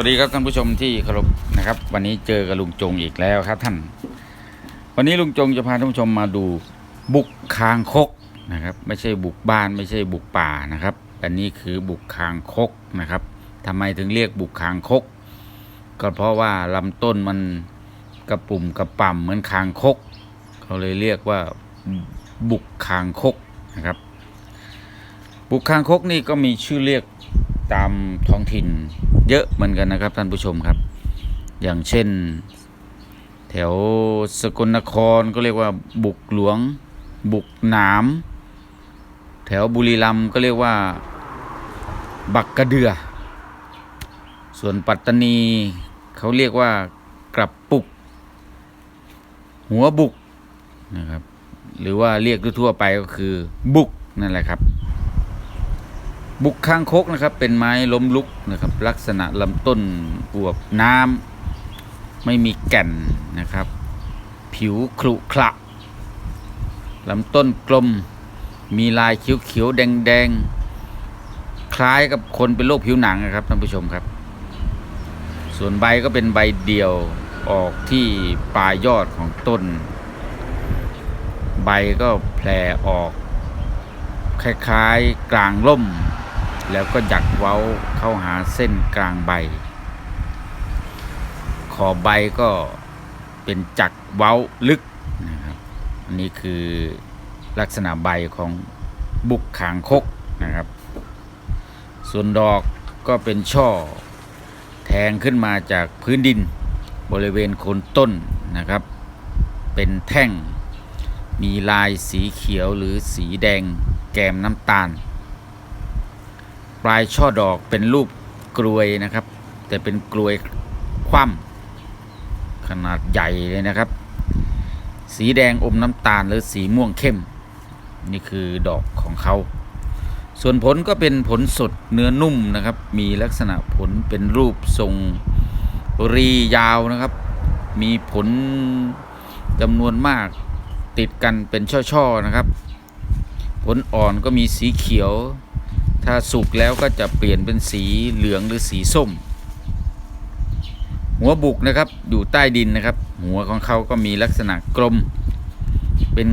วัสดีครับท่านผู้ชมที่เคารพนะครับ วันนี้เจอกับลุงจงอีกแล้วครับท่าน วันนี้ลุงจงจะพาท่านผู้ชมมาดูบุกคางคกนะครับ ไม่ใช่บุกบ้านไม่ใช่บุกป่านะครับ อันนี้คือบุกคางคกนะครับทำไมถึงเรียกบุกคางคก ก็เพราะว่าลำต้นมันกระปุ่มกระป่ำเหมือนคางคก เขาเลยเรียกว่าบุกคางคกนะครับ บุกคางคกนี่ก็มีชื่อเรียก ตามท้องถิ่นเยอะเหมือนกันนะครับท่านผู้ชมครับ อย่างเช่น แถวสกลนครก็เรียกว่าบุกหลวง บุกหนาม แถวบุรีรัมย์ก็เรียกว่า บักกระเดือ ส่วนปัตตานีเขาเรียกว่ากระปุก หัวบุกนะครับหรือว่าเรียกทั่วไปก็คือบุกนั่นแหละครับ บุกคางคกนะครับ เป็นไม้ล้มลุกนะครับ ลักษณะลำต้นอวบน้ำไม่มีแก่นนะครับ ผิวครุขระลำต้นกลมมีลายเขียวๆแดงๆ คล้ายกับคนเป็นโรคผิวหนังนะครับท่านผู้ชมครับ ส่วนใบก็เป็นใบเดียวออกที่ปลายยอดของต้น ใบก็แผ่ออก คล้ายๆ กลางล่ม แล้วก็หยักเว้าเข้าหาเส้นกลางใบ ขอบใบก็เป็นจักเว้าลึกนะครับอันนี้คือลักษณะใบของบุกขางคกนะครับ ส่วนดอกก็เป็นช่อ แทงขึ้นมาจากพื้นดินบริเวณโคนต้นนะครับ เป็นแท่งมีลายสีเขียวหรือสีแดงแกมน้ำตาล ปลายช่อดอกเป็นรูปกลวยนะครับ แต่เป็นกลวยคว่ำขนาดใหญ่เลยนะครับ สีแดงอมน้ำตาลหรือสีม่วงเข้ม นี่คือดอกของเขา ส่วนผลก็เป็นผลสดเนื้อนุ่มนะครับ มีลักษณะผลเป็นรูปทรงรียาวนะครับ มีผลจำนวนมากติดกันเป็นช่อ ๆ นะครับ ผลอ่อนก็มีสีเขียว ถ้าสุกแล้วก็จะเปลี่ยนเป็นสีเหลืองหรือสีส้ม หัวบุกนะครับอยู่ใต้ดินนะครับ หัวของเขาก็มีลักษณะกลม เป็น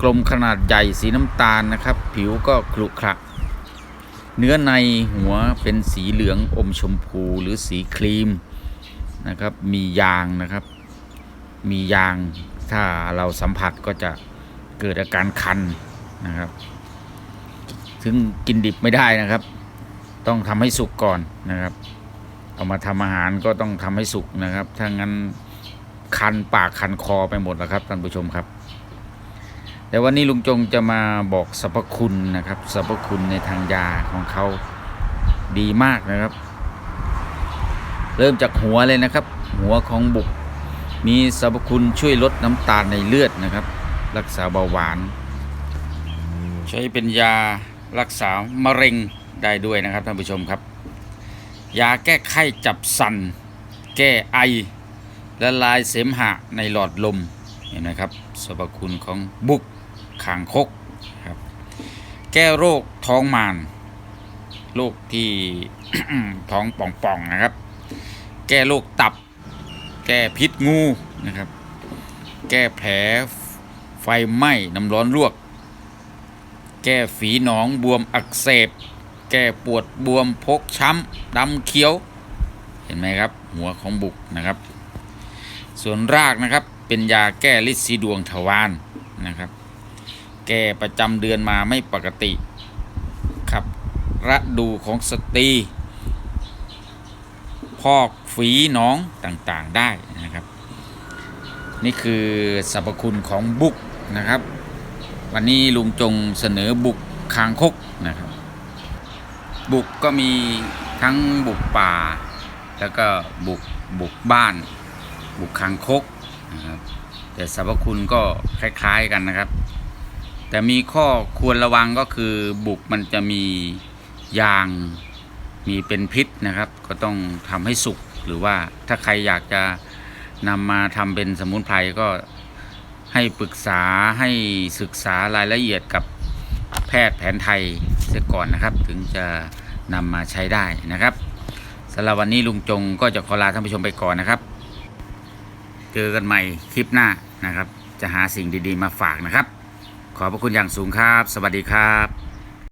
กลมขนาดใหญ่สีน้ำตาลนะครับ ผิวก็ครุขระเนื้อในหัวเป็นสีเหลืองอมชมพูหรือสีครีมนะครับ มียางนะครับ มียางถ้าเราสัมผัสก็จะเกิดอาการคันนะครับ ถึงกินดิบไม่ได้นะครับ ต้องทำให้สุกก่อนนะครับ เอามาทำอาหารก็ต้องทำให้สุกนะครับ ถ้างั้นคันปากคันคอไปหมดแล้วครับท่านผู้ชมครับ แต่วันนี้ลุงจงจะมาบอกสรรพคุณนะครับสรรพคุณในทางยาของเขาดีมากนะครับ เริ่มจากหัวเลยนะครับ หัวของบุกมีสรรพคุณช่วยลดน้ำตาลในเลือดนะครับ รักษาเบาหวาน ใช้เป็นยา รักษามะเร็งได้ด้วยนะครับท่านผู้ชมครับ ยาแก้ไข้จับสันแก้ไอละลายเสมหะในหลอดลมเห็นไหมครับสรรพคุณของบุกขางคกครับแก้โรคท้องมานโรคที่ท้องป่องๆนะครับ แก้โรคตับ แก้พิษงูนะครับ แก้แผลไฟไหม้น้ำร้อนลวก ก้ฝีหนองบวมอักเสบ แก้ปวดบวมพกช้ำดำเขียว เห็นไหมครับ หัวของบุกนะครับ ส่วนรากนะครับเป็นยาแก้ลิดสีดวงทวารนะครับ แก้ประจำเดือนมาไม่ปกติครับระดูของสตรีพอกฝีหนองต่างๆได้นะครับ นี่คือสรรพคุณของบุกนะครับ วันนี้ลุงจงเสนอบุกคางคกนะครับ บุกก็มีทั้งบุกป่า แล้วก็บุกบุกบ้าน บุกคางคกนะครับแต่สรรพคุณก็คล้ายๆกันนะครับ แต่มีข้อควรระวังก็คือบุกมันจะมียางมีเป็นพิษนะครับ ก็ต้องทำให้สุกหรือว่าถ้าใครอยากจะนำมาทำเป็นสมุนไพรก็ ให้ปรึกษาให้ศึกษารายละเอียดกับแพทย์แผนไทยเสียก่อนนะครับ ถึงจะนำมาใช้ได้นะครับสำหรับวันนี้ลุงจงก็จะขอลาท่านผู้ชมไปก่อนนะครับ เจอกันใหม่คลิปหน้านะครับ จะหาสิ่งดีๆมาฝากนะครับ ขอบพระคุณอย่างสูงครับ สวัสดีครับ